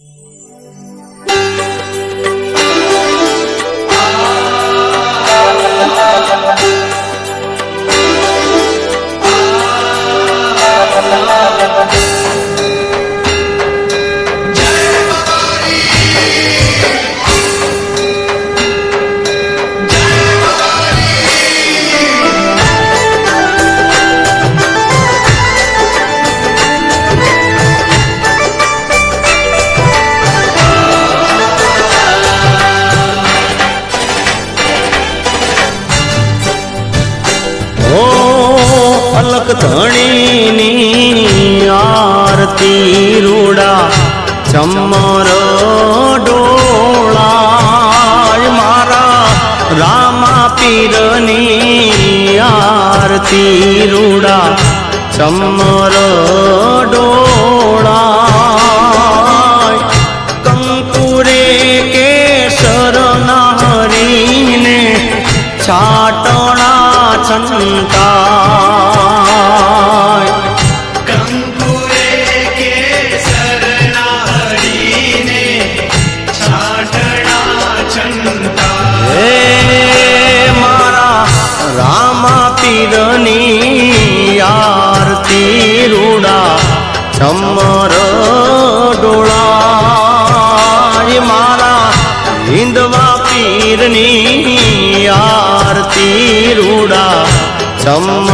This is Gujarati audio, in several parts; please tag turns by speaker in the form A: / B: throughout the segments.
A: ઓ ધણીની આરતી રૂડા ચમર ડોળા મારા રામા પીરની આરતી રૂડા ચમર ચમર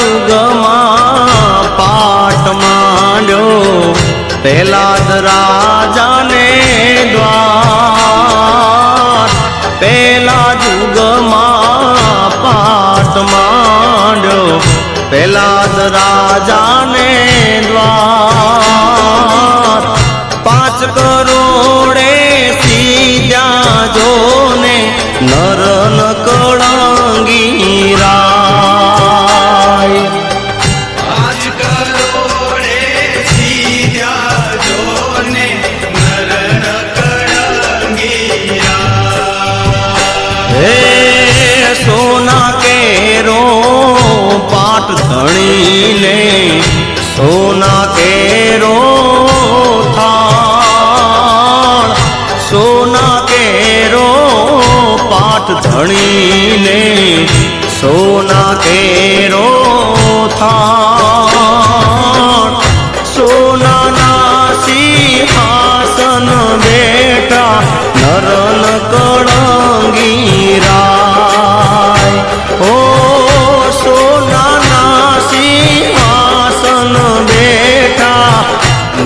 A: પેલા પાઠ માંડ્યો. પેલા જ રાજાને દ્વાર. પેલા જુગમાં પાટ માંડ્યો. પેલા જ રાજાને દ્વાર. પાંચ કરોડે સીધ્યા જોને નર કેરો થાળ. સોના કેરો ધણીને સોના કેરો થાળ. સોનાના સિંહાસન બેટા નરન કળંગી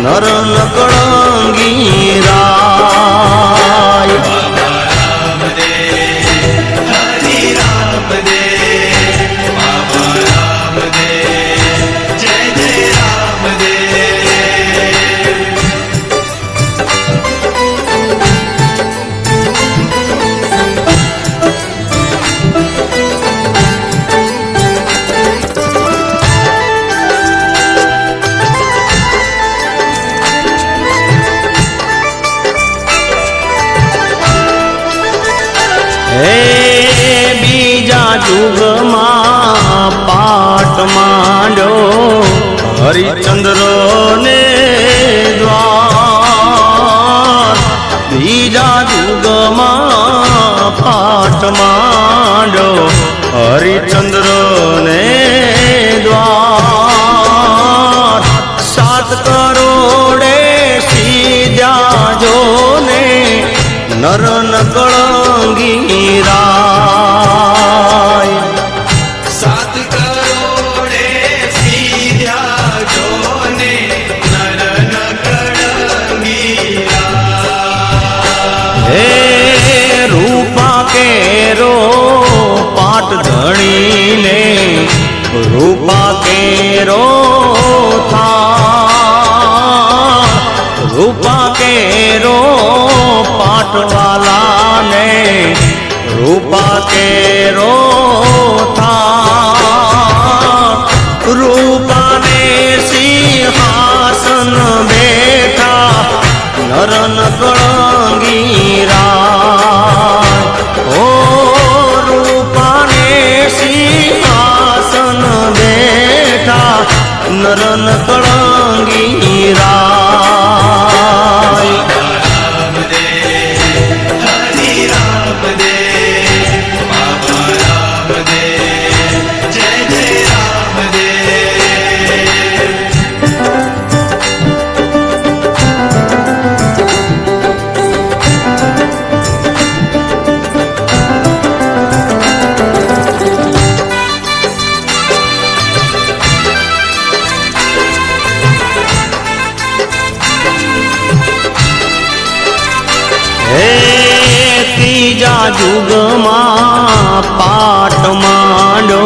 A: નરન કળંગી હે બીજા જુગમાં પાટ માંડ્યો હરિચંદ્ર ને દ્વાર રૂપાને સિંહાસન બેઠા નરન કળંગીરા ઓ રૂપાને સિંહાસન બેઠા નરન કળંગીરા હે ત્રીજા જુગમાં પાટ માંડો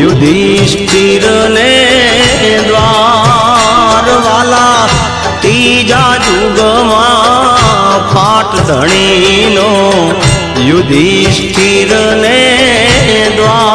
A: યુધિષ્ઠિરને દ્વાર દ્વારવાલા. ત્રીજા જુગમાં પાટ ધણીનો યુધિષ્ઠિરને દ્વાર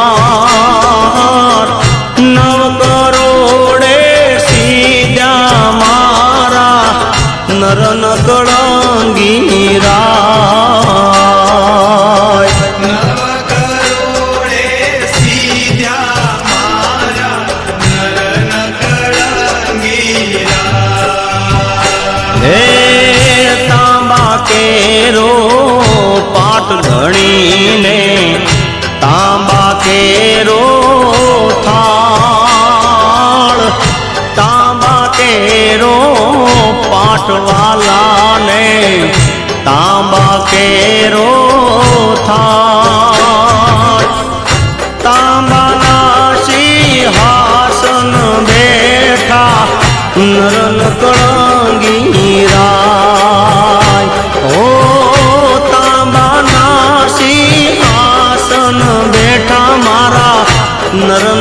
A: કેરો થાળ. તાંબાના સિંહાસન બેઠા નરન કળંગીરાય ઓ તાંબાના સિંહાસન બેઠા મારા નરન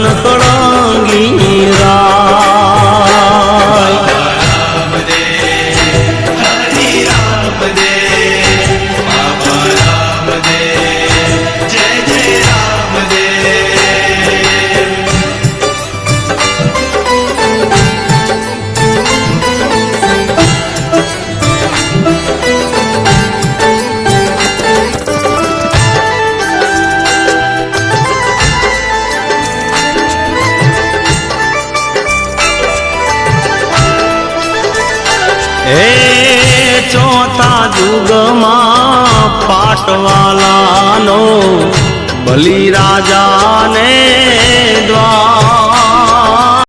A: હે ચોથા જુગમાં પાટવાલાનો બલિરાજાને દ્વાર